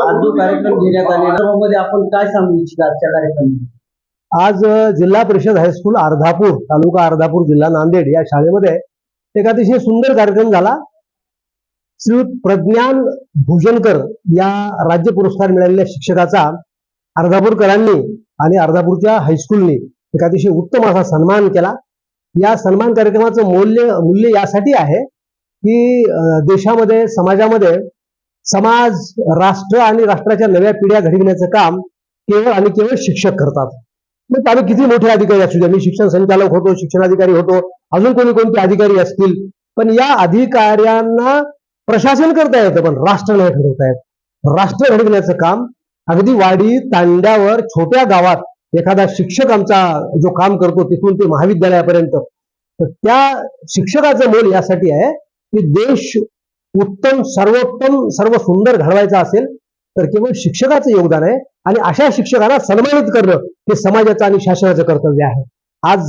आज जो कार्यक्रम घेण्यात आलेला मध्ये आपण काय सांगू इच्छिता आजच्या कार्यक्रमात आज जिल्हा परिषद हायस्कूल अर्धापूर तालुका अर्धापूर जिल्हा नांदेड या शाळेमध्ये एक अतिशय सुंदर कार्यक्रम झाला. श्री प्रज्ञान भुजनकर या राज्य पुरस्कार मिळालेल्या शिक्षकाचा अर्धापूरकरांनी आणि अर्धापूरच्या हायस्कूलनी एक अतिशय उत्तम असा सन्मान केला. या सन्मान कार्यक्रमाचं मूल्य मूल्य यासाठी आहे की देशामध्ये समाजामध्ये समाज राष्ट्र आणि राष्ट्राच्या नव्या पिढ्या घडविण्याचं काम केवळ आणि केवळ शिक्षक करतात. मग आम्ही किती मोठे अधिकारी असू द्या. मी शिक्षण संचालक होतो शिक्षणाधिकारी होतो अजून कोणी कोणते अधिकारी असतील? पण या अधिकाऱ्यांना प्रशासन करता येतं पण राष्ट्र नाही ठरवता येत. राष्ट्र घडविण्याचं काम अगदी वाडी तांड्यावर छोट्या गावात एखादा शिक्षक आमचा जो काम करतो तिथून ते महाविद्यालयापर्यंत. तर त्या शिक्षकाचं मोल यासाठी आहे की देश उत्तम सर्वोत्तम सर्व सुंदर घडवायचा असेल तर केवळ शिक्षकाचं योगदान आहे. आणि अशा शिक्षकांना सन्मानित करणं हे समाजाचं आणि शासनाचं कर्तव्य आहे. आज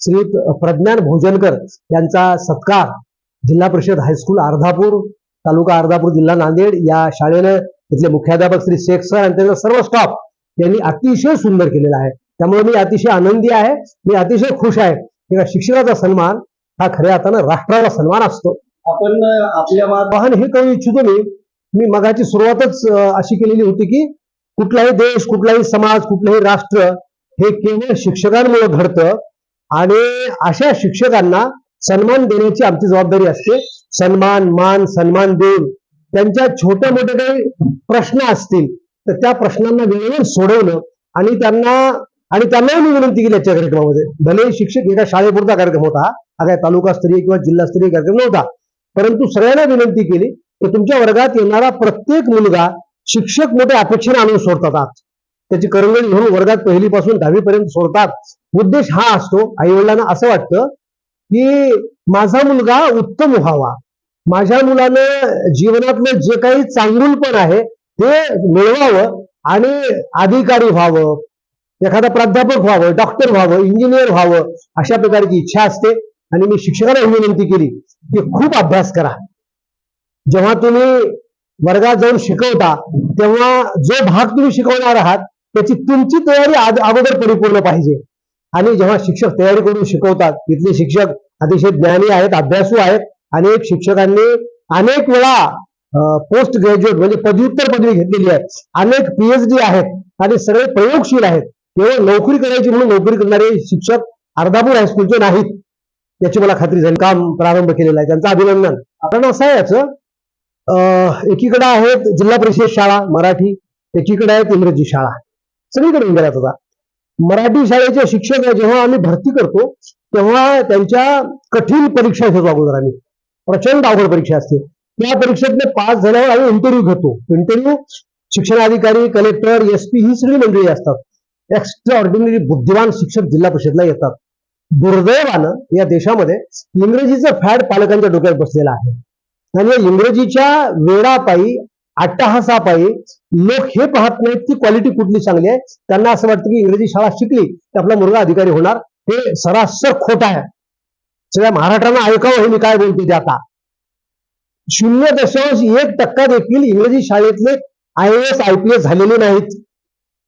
श्रीयुत प्रज्ञान भोजनकर यांचा सत्कार जिल्हा परिषद हायस्कूल अर्धापूर तालुका अर्धापूर जिल्हा नांदेड या शाळेनं तिथले मुख्याध्यापक श्री शेख सर आणि त्यांचा सर्व स्टाफ यांनी अतिशय सुंदर केलेला आहे. त्यामुळे मी अतिशय आनंदी आहे. मी अतिशय खुश आहे. की शिक्षकाचा सन्मान हा खऱ्या अर्थानं राष्ट्राला सन्मान असतो. आपण आपल्या वाहन हे करू इच्छितो मी. मी मगाची सुरुवातच अशी केलेली होती की कुठलाही देश कुठलाही समाज कुठलंही राष्ट्र हे केवळ शिक्षकांमुळे घडतं आणि अशा शिक्षकांना सन्मान देण्याची आमची जबाबदारी असते. सन्मान मान सन्मान देऊन त्यांच्या छोट्या मोठ्या काही प्रश्न असतील तर त्या प्रश्नांना वेळेवर सोडवणं आणि त्यांना आणि त्यांनाही मी विनंती केली याच्या कार्यक्रमामध्ये. भले शिक्षक एका शाळेपुरता कार्यक्रम होता हा काय तालुकास्तरीय किंवा जिल्हास्तरीय कार्यक्रम नव्हता परंतु सगळ्यांना विनंती केली की तुमच्या वर्गात येणारा प्रत्येक मुलगा शिक्षक मोठ्या अपेक्षेने आणून सोडतात. आज त्याची करंगडी घेऊन वर्गात पहिलीपासून दहावीपर्यंत सोडतात. उद्देश हा असतो आई वडिलांना असं वाटतं की माझा मुलगा उत्तम व्हावा. माझ्या मुलानं जीवनातलं जे काही चांगुलपण आहे ते मिळवावं आणि अधिकारी व्हावं. एखादा प्राध्यापक व्हावं डॉक्टर व्हावं इंजिनियर व्हावं अशा प्रकारची इच्छा असते. आणि मी शिक्षकांना ही विनंती केली की खूप अभ्यास करा. जेव्हा तुम्ही वर्गात जाऊन शिकवता तेव्हा जो भाग तुम्ही शिकवणार आहात त्याची तुमची तयारी अगोदर परिपूर्ण पाहिजे. आणि जेव्हा शिक्षक तयारी करून शिकवतात इथले शिक्षक अतिशय ज्ञानी आहेत अभ्यासू आहेत अनेक शिक्षकांनी अनेक वेळा पोस्ट ग्रॅज्युएट म्हणजे पदव्युत्तर पदवी घेतलेली आहे अनेक पीएचडी आहेत आणि सगळे प्रयोगशील आहेत. केवळ नोकरी करायची म्हणून नोकरी करणारे शिक्षक अर्धापूर हायस्कूलचे नाहीत. याची मला खात्री झाली. काम प्रारंभ केलेला आहे. त्यांचं अभिनंदन. कारण असं आहे याचं अं, एकीकडे आहेत जिल्हा परिषद शाळा मराठी. एकीकडे आहेत इंग्रजी शाळा. सगळीकडे इंग्रजात होता मराठी शाळेचे शिक्षक जेव्हा आम्ही भरती करतो तेव्हा त्यांच्या कठीण परीक्षा घेतो अगोदर आम्ही प्रचंड अवघड परीक्षा असते. त्या परीक्षेतले पास झाल्यावर आम्ही इंटरव्ह्यू घेतो. इंटरव्ह्यू शिक्षणाधिकारी कलेक्टर एस पी ही सगळी मंडळी असतात. एक्स्ट्रा ऑर्डिनरी बुद्धिमान शिक्षक जिल्हा परिषदला येतात. दुर्दैवानं या देशामध्ये इंग्रजीचं फॅड पालकांच्या डोक्यात बसलेलं आहे. आणि या इंग्रजीच्या वेळापायी अट्टहासापायी लोक हे पाहत नाहीत की क्वालिटी कुठली चांगली आहे. त्यांना असं वाटतं की इंग्रजी शाळा शिकली तर आपला मुलगा अधिकारी होणार. हे सरासर खोट आहे. सगळ्या महाराष्ट्रांना ऐकावं हे मी काय बोलतो ते आता. शून्य दशांश एक टक्का देखील इंग्रजी शाळेतले I S I P S झालेले नाहीत.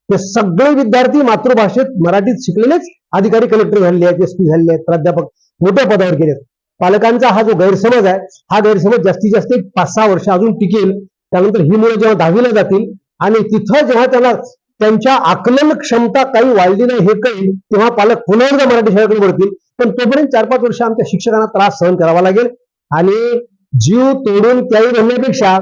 ते सगळे विद्यार्थी मातृभाषेत मराठीत शिकलेलेच अधिकारी कलेक्टर झालेले आहेत एस पी झालेले आहेत प्राध्यापक मोठ्या पदावर गेलेत पालकांचा हा जो गैरसमज आहे हा गैरसमज जास्तीत जास्त एक पाच सहा वर्ष अजून टिकेल. त्यानंतर ही मुलं जेव्हा दहावीला जातील आणि तिथं जेव्हा त्यांना त्यांच्या आकलन क्षमता काही वाढली नाही हे कळेल तेव्हा पालक पुन्हा एकदा मराठी शाळेकडे वळतील. पण तोपर्यंत चार पाच वर्ष आमच्या शिक्षकांना त्रास सहन करावा लागेल आणि जीव तोडून त्याही म्हणण्यापेक्षा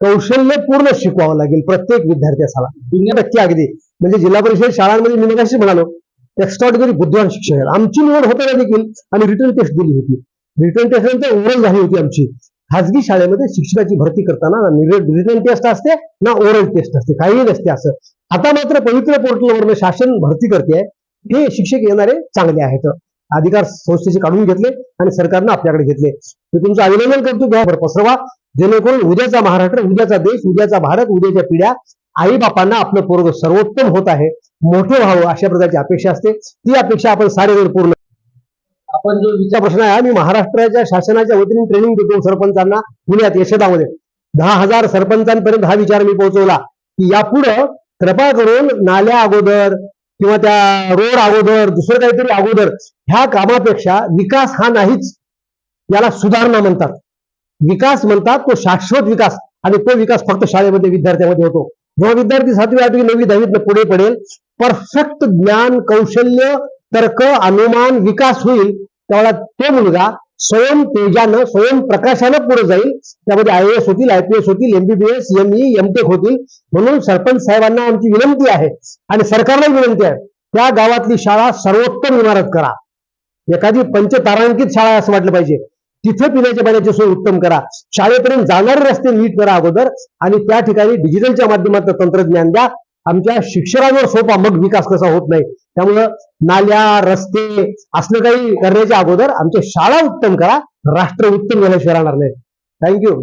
कौशल्य पूर्ण शिकवावं लागेल प्रत्येक विद्यार्थ्याला. शून्य टक्के अगदी. म्हणजे जिल्हा परिषद शाळांमध्ये मी मगाशी म्हणालो एक्स्ट्रॉडिनरी बुद्धिवान शिक्षक आहेत. आमची निवड होताना देखील आम्ही रिटर्न टेस्ट दिली होती. रिटर्न टेस्ट नंतर ओरल झाली होती आमची. खाजगी शाळेमध्ये शिक्षकाची भरती करताना ना रिटर्न टेस्ट असते ना ओरल टेस्ट असते. काहीही नसते असं. आता मात्र पवित्र पोर्टलवरनं शासन भरती करते हे शिक्षक येणारे चांगले आहेत. अधिकार संस्थेचे काढून घेतले आणि सरकारनं आपल्याकडे घेतले. मी तुमचं अभिनंदन करतो. घ्या बरं पसरवा. जेणेकरून उद्याचा महाराष्ट्र उद्याचा देश उद्याचा भारत उद्याच्या पिढ्या आई बापांना आपलं पोरग सर्वोत्तम होत आहे मोठं व्हावं अशा प्रकारची अपेक्षा असते. ती अपेक्षा आपण सारे जण पूर्ण आपण जो विचार प्रश्न आहे हा मी महाराष्ट्राच्या शासनाच्या वतीने ट्रेनिंग देतो सरपंचांना पुण्यात यशदामध्ये. दहा हजार सरपंचांपर्यंत हा विचार मी पोहोचवला. की यापुढं कृपा करून नाल्या अगोदर किंवा त्या रोड अगोदर दुसरं काहीतरी अगोदर ह्या कामापेक्षा विकास हा नाहीच याला सुधारणा म्हणतात. विकास म्हणतात तो शाश्वत विकास. आणि तो विकास फक्त शाळेमध्ये विद्यार्थ्यामध्ये होतो. जेव्हा विद्यार्थी सातवी आठवी नववी दहावीत पुढे पडेल परफेक्ट ज्ञान कौशल्य तर्क अनुमान विकास होईल. त्यावेळेला तो मुलगा स्वयं तेजानं स्वयं प्रकाशानं पुढे जाईल. त्यामध्ये आय एस होतील आय पी एस होतील एमबीबीएस एमई एमटेक होतील. म्हणून सरपंच साहेबांना आमची विनंती आहे आणि सरकारला विनंती आहे त्या गावातली शाळा सर्वोत्तम इमारत करा. एखादी पंचतारांकित शाळा असं वाटलं पाहिजे. तिथे पिण्याच्या पाण्याची सोय उत्तम करा. शाळेपर्यंत जाणारे रस्ते नीट करा अगोदर आणि त्या ठिकाणी डिजिटलच्या माध्यमातून तंत्रज्ञान द्या. आमच्या शिक्षणावर सोपा मग विकास कसा होत नाही त्यामुळं नाल्या रस्ते असलं काही करण्याच्या अगोदर आमच्या शाळा उत्तम करा. राष्ट्र उत्तम झाल्याशिवाय राहणार नाही. थँक्यू